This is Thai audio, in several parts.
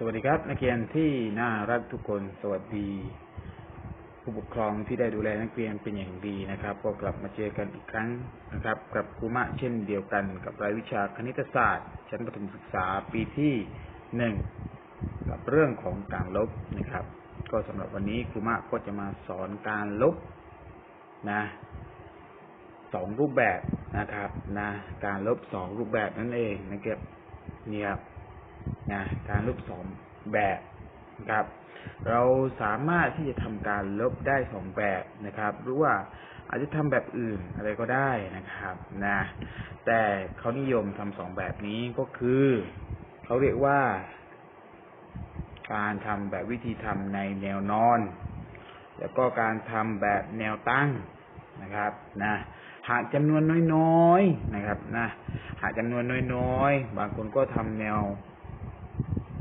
สวัสดีครับ นักเรียนที่น่ารักทุกคนสวัสดี ผู้ปกครองที่ได้ดูแลนักเรียนเป็นอย่างดีนะครับ ก็กลับมาเจอกันอีกครั้งนะครับ กับครูมะเช่นเดียวกันกับรายวิชาคณิตศาสตร์ ชั้นประถมศึกษาปีที่หนึ่งกับเรื่องของการลบนะครับ ก็สำหรับวันนี้ครูมะก็จะมาสอนการลบนะสองรูปแบบนะครับนะการลบสองรูปแบบนั่นเองนะครับนี่ครับ นะการลบสองแบบนะครับ เราสามารถที่จะทำการลบได้สองแบบนะครับ หรือว่าอาจจะทำแบบอื่นอะไรก็ได้นะครับนะแต่เขานิยมทำสองแบบนี้ก็คือเขาเรียกว่า การทำแบบวิธีทำในแนวนอน แล้วก็การทำแบบแนวตั้งนะครับนะหากจำนวนน้อยๆนะครับนะหากจำนวนน้อยๆ บางคนก็ทำแนว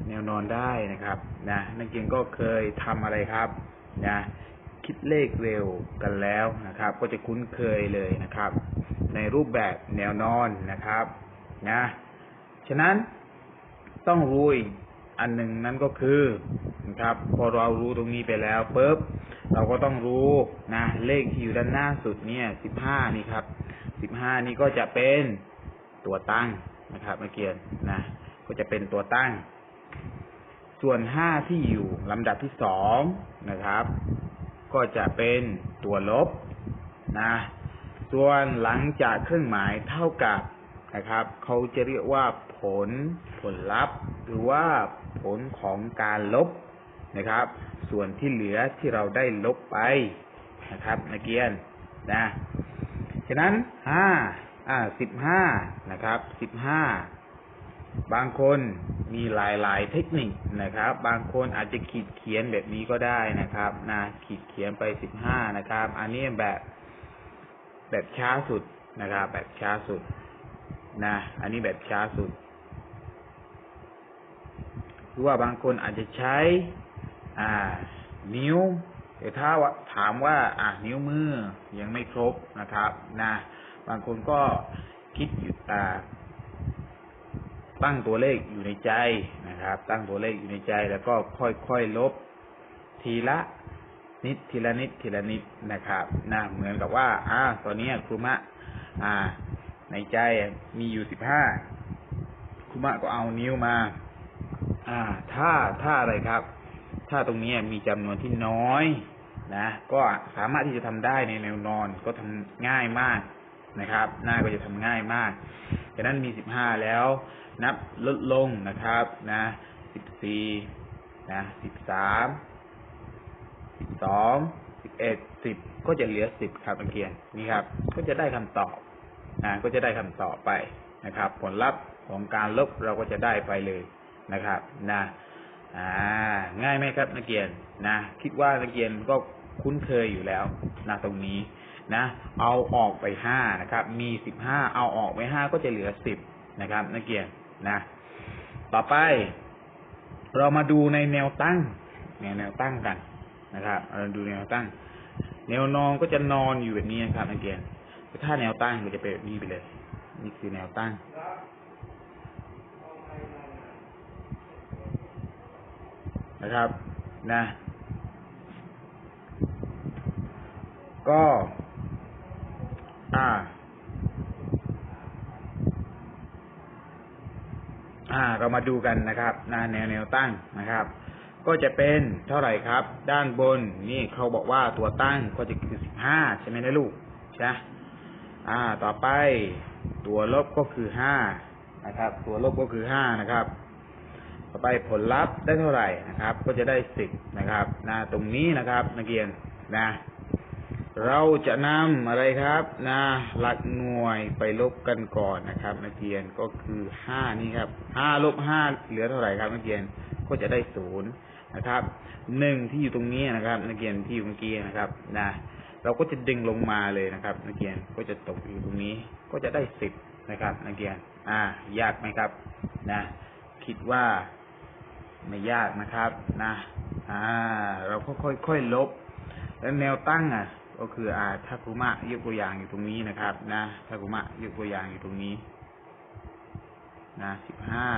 แนวนอนได้นะครับนะนักเรียนก็เคยทำอะไรครับนะคิดเลขเร็วกันแล้วนะครับ ก็จะคุ้นเคยเลยนะครับ ในรูปแบบแนวนอนนะครับนะฉะนั้นต้องรู้อีกอันหนึ่งนั่นก็คือนะครับ พอเรารู้ตรงนี้ไปแล้วปุ๊บเราก็ต้องรู้นะเลขที่อยู่ด้านหน้าสุดเนี่ยสิบห้านี่ครับสิบห้านี่ก็จะเป็นตัวตั้งนะครับนักเรียนนะก็จะเป็นตัวตั้ง ส่วนห้าที่อยู่ลำดับที่สองนะครับ ก็จะเป็นตัวลบนะส่วนหลังจากเครื่องหมายเท่ากับนะครับ เขาจะเรียกว่าผลผลลัพธ์ หรือว่าผลของการลบนะครับ ส่วนที่เหลือที่เราได้ลบไปนะครับนักเรียนนะฉะนั้นห้าอ่าสิบห้านะครับสิบห้า บางคนมีหลายๆเทคนิคนะครับ บางคนอาจจะขีดเขียนแบบนี้ก็ได้นะครับนะขีดเขียนไปสิบห้านะครับ อันนี้แบบแบบช้าสุดนะครับ แบบช้าสุดนะ อันนี้แบบช้าสุดหรือว่าบางคนอาจจะใช้ อ่า นิ้วแต่ถ้าถามว่า อ่านิ้วมือยังไม่ครบนะครับ นะ บางคนก็คิดอ่า ตั้งตัวเลขอยู่ในใจนะครับ ตั้งตัวเลขอยู่ในใจแล้วก็ค่อยๆลบ ทีละนิดทีละนิดทีละนิดนะครับนะเหมือนกับว่าอ่าตอนนี้ครูมะ อ่า ในใจมีอยู่สิบห้าครูมะก็เอานิ้วมา อ่า ถ้าถ้าอะไรครับ ถ้าตรงนี้มีจำนวนที่น้อยนะ ก็สามารถที่จะทำได้ในแนวนอนก็ทำง่ายมากนะครับหน้าก็จะทำง่ายมาก ดังนั้นมีสิบห้าแล้ว นับลดลงนะครับ นะสิบสี่นะสิบสามสิบสองสิบเอ็ดสิบก็จะเหลือสิบครับนักเรียนนี่ครับ ก็จะได้คำตอบนะก็จะได้คำตอบไปนะครับ ผลลัพธ์ของการลบเราก็จะได้ไปเลยนะครับ นะอ่าง่ายไหมครับนักเรียนนะคิดว่านักเรียนก็คุ้นเคยอยู่แล้วนะตรงนี้ นะ เอาออกไปห้านะครับ มีสิบห้าเอาออกไปห้าก็จะเหลือสิบนะครับนักเรียนนะ ต่อไป เรามาดูในแนวตั้งแนวแนวตั้งกันนะครับเราดูแนวตั้ง แนวนอนก็จะนอนอยู่แบบนี้นะครับนักเรียนแต่ถ้าแนวตั้งก็จะเป็นแบบนี้ไปเลยนี่คือแนวตั้งนะครับนะ ก็ อ่า อ่า เรามาดูกันนะครับนะแนวแนวตั้งนะครับ ก็จะเป็นเท่าไหร่ครับ ด้านบนนี่เขาบอกว่าตัวตั้งก็จะคือสิบห้าใช่ไหมนะลูกใช่อ่า ต่อไป ตัวลบก็คือห้านะครับ ตัวลบก็คือห้านะครับ ต่อไปผลลัพธ์ได้เท่าไหร่นะครับ ก็จะได้สิบนะครับนะตรงนี้นะครับ นักเรียนนะ เราจะนำอะไรครับนะหลักหน่วยไปลบกันก่อนนะครับ นักเรียนก็คือห้านี่ครับห้าลบห้าเหลือเท่าไหร่ครับ นักเรียนก็จะได้ศูนย์นะครับหนึ่งที่อยู่ตรงนี้นะครับ นักเรียนที่อยู่เมื่อกี้นะครับนะเราก็จะดึงลงมาเลยนะครับ นักเรียนก็จะตกอยู่ตรงนี้ ก็จะได้สิบนะครับ นักเรียน อ่า ยากไหมครับ นะ คิดว่าไม่ยากนะครับ นะ อ่า เราก็ค่อยๆลบ แล้วแนวตั้งอะ ก็คืออ่าถ้าคุมะยกตัวอย่างอยู่ตรงนี้นะครับ นะถ้าคุมะยกตัวอย่างอยู่ตรงนี้ นะสิบห้า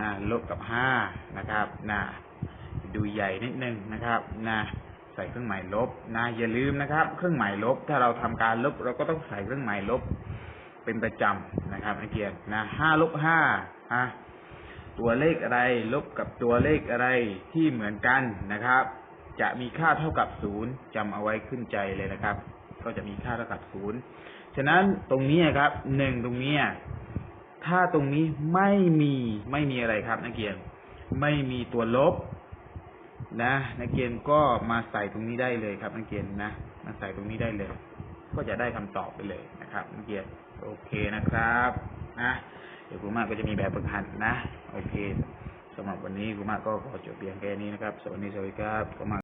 นะลบกับห้านะครับ นะ ดูใหญ่นิดนึงนะครับ นะใส่เครื่องหมายลบ นะอย่าลืมนะครับ เครื่องหมายลบ ถ้าเราทำการลบ เราก็ต้องใส่เครื่องหมายลบเป็นประจำนะครับนักเรียนนะห้าลบห้าอะตัวเลขอะไรลบกับตัวเลขอะไรที่เหมือนกันนะครับ จะมีค่าเท่ากับศูนย์จำเอาไว้ขึ้นใจเลยนะครับ ก็จะมีค่าเท่ากับศูนย์ฉะนั้นตรงนี้ครับหนึ่งตรงนี้ถ้าตรงนี้ไม่มีไม่มีอะไรครับ นักเรียนไม่มีตัวลบนะ นักเรียนก็มาใส่ตรงนี้ได้เลยครับ นักเรียนนะมาใส่ตรงนี้ได้เลย ก็จะได้คำตอบไปเลยนะครับ นักเรียนโอเคนะครับนะเดี๋ยวครูมากก็จะมีแบบฝึกหัดนะ โอเคสำหรับวันนี้ครูมากก็ขอจบเพียงแค่นี้นะครับ สวัสดีสวัสดีครับครูมา